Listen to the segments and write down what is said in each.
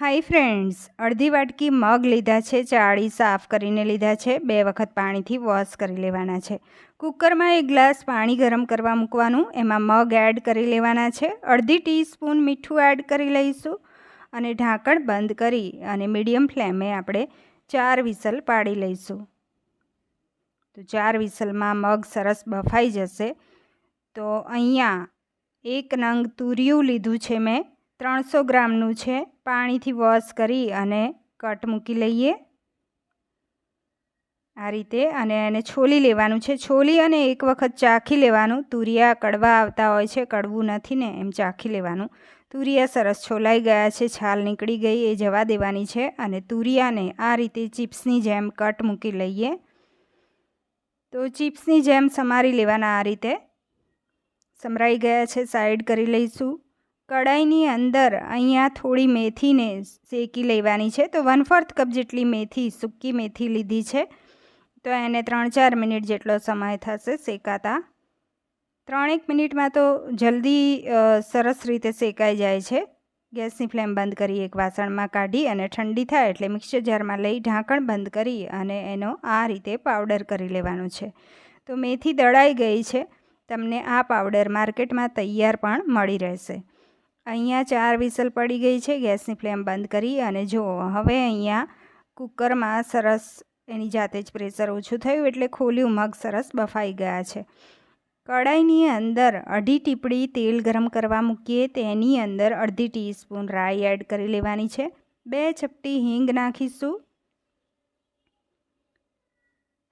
Hi friends, અડધી વાટકી મગ લીધા છે, ચાળી સાફ કરીને લીધા છે, બે વખત પાણીથી વોશ કરી લેવાના છે. કુકરમાં એક ગ્લાસ પાણી ગરમ કરવા મૂકવાનું, એમાં મગ એડ કરી લેવાના છે, અડધી ટીસ્પૂન મીઠું એડ કરી લઈશું અને ઢાંકણ બંધ કરી અને મીડિયમ ફ્લેમે આપણે ચાર વિસલ પાડી લઈશું. તો ચાર વિસલમાં મગ સરસ બફાઈ જશે. તો અહીંયા એક નંગ તુરિયું લીધું છે મેં. ત્રણસો ગ્રામનું છે. પાણીથી વોશ કરી અને કટ મૂકી લઈએ. આ રીતે અને એને છોલી લેવાનું છે. છોલી અને એક વખત ચાખી લેવાનું. તુરિયા કડવા આવતા હોય છે. કડવું નથી ને એમ ચાખી લેવાનું. તુરિયા સરસ છોલાઈ ગયા છે. છાલ નીકળી ગઈ. એ જવા દેવાની છે અને તુરિયાને આ રીતે ચિપ્સની જેમ કટ મૂકી લઈએ. તો ચિપ્સની જેમ સમારી લેવાના આ રીતે. સમરાઈ ગયા છે. સાઈડ કરી લઈશું. કડાઈની અંદર અહીંયા થોડી મેથીને શેકી લેવાની છે. તો વન ફોર્થ કપ જેટલી મેથી, સૂકી મેથી લીધી છે. તો એને ત્રણ ચાર મિનિટ જેટલો સમય થશે શેકાતા. ત્રણેક મિનિટમાં તો જલ્દી સરસ રીતે શેકાઈ જાય છે. ગેસની ફ્લેમ બંધ કરી એક વાસણમાં કાઢી અને ઠંડી થાય એટલે મિક્સર જારમાં લઈ ઢાંકણ બંધ કરી અને એનો આ રીતે પાવડર કરી લેવાનો છે. તો મેથી દળાઈ ગઈ છે. તમને આ પાવડર માર્કેટમાં તૈયાર પણ મળી રહેશે. અહીંયા ચાર વિસલ પડી ગઈ છે. ગેસની ફ્લેમ બંધ કરી અને જો, હવે અહીંયા કુકરમાં સરસ, એની જાતે જ પ્રેશર ઓછું થયું એટલે ખોલ્યું. મગ સરસ બફાઈ ગયા છે. કડાઈની અંદર અઢી ટીપડી તેલ ગરમ કરવા મૂકીએ. તેની અંદર અડધી ટીસ્પૂન રાઈ એડ કરી લેવાની છે. બે ચપટી હિંગ નાખીશું.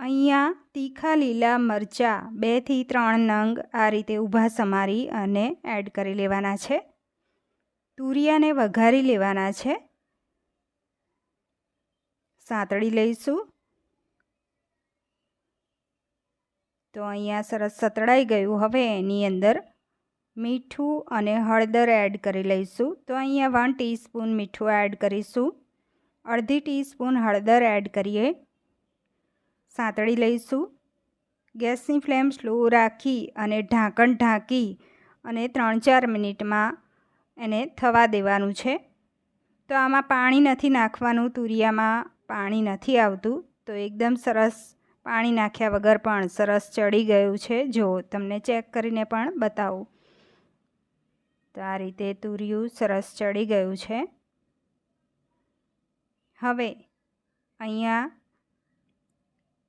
અહીંયા તીખા લીલા મરચાં બેથી ત્રણ નંગ આ રીતે ઊભા સમારી અને એડ કરી લેવાના છે. તુરિયાને વઘારી લેવાના છે. સાંતળી લઈશું. તો અહીંયા સરસ સતળાઈ ગયું. હવે એની અંદર મીઠું અને હળદર એડ કરી લઈશું. તો અહીંયા વન ટીસ્પૂન મીઠું એડ કરીશું. અડધી ટીસ્પૂન હળદર એડ કરીએ. સાંતળી લઈશું. ગેસની ફ્લેમ સ્લો રાખી અને ઢાંકણ ઢાંકી અને ત્રણ ચાર મિનિટમાં એને થવા દેવાનું છે. તો આમાં પાણી નથી નાખવાનું, તુરિયામાં પાણી નથી આવતું. તો એકદમ સરસ પાણી નાખ્યા વગર પણ સરસ ચડી ગયું છે. જો, તમને ચેક કરીને પણ બતાવું. તો આ રીતે તુરિયું સરસ ચડી ગયું છે. હવે અહીંયા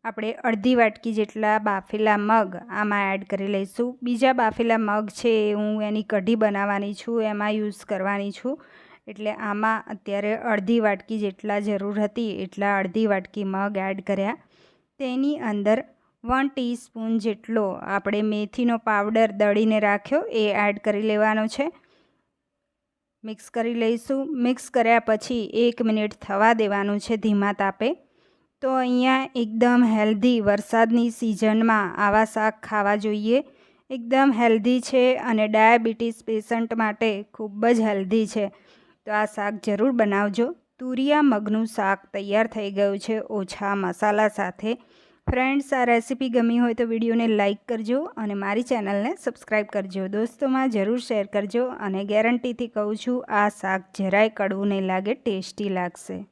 આપણે અડધી વાટકી જેટલા બાફેલા મગ આમાં એડ કરી લઈશું. બીજા બાફેલા મગ છે હું એની કઢી બનાવવાની છું, એમાં યુઝ કરવાની છું. એટલે આમાં અત્યારે અડધી વાટકી જેટલા જરૂર હતી એટલા અડધી વાટકી મગ એડ કર્યા. તેની અંદર વન ટીસ્પૂન જેટલો આપણે મેથીનો પાવડર દળીને રાખ્યો, એ એડ કરી લેવાનો છે. મિક્સ કરી લઈશું. મિક્સ કર્યા પછી એક મિનિટ થવા દેવાનું છે ધીમા તાપે. તો અહીંયા એકદમ હેલ્ધી વરસાદની સિઝનમાં આવા શાક ખાવા જોઈએ. એકદમ હેલ્ધી છે અને ડાયાબિટીસ પેશન્ટ માટે ખૂબ જ હેલ્ધી છે. તો આ શાક જરૂર બનાવજો. તુરિયા મગનું શાક તૈયાર થઈ ગયું છે ઓછા મસાલા સાથે. ફ્રેન્ડ્સ, આ રેસીપી ગમી હોય તો વિડીયોને લાઇક કરજો અને મારી ચેનલને સબસ્ક્રાઈબ કરજો. દોસ્તોમાં જરૂર શેર કરજો અને ગેરંટીથી કહું છું, આ શાક જરાય કડવું નહીં લાગે, ટેસ્ટી લાગશે.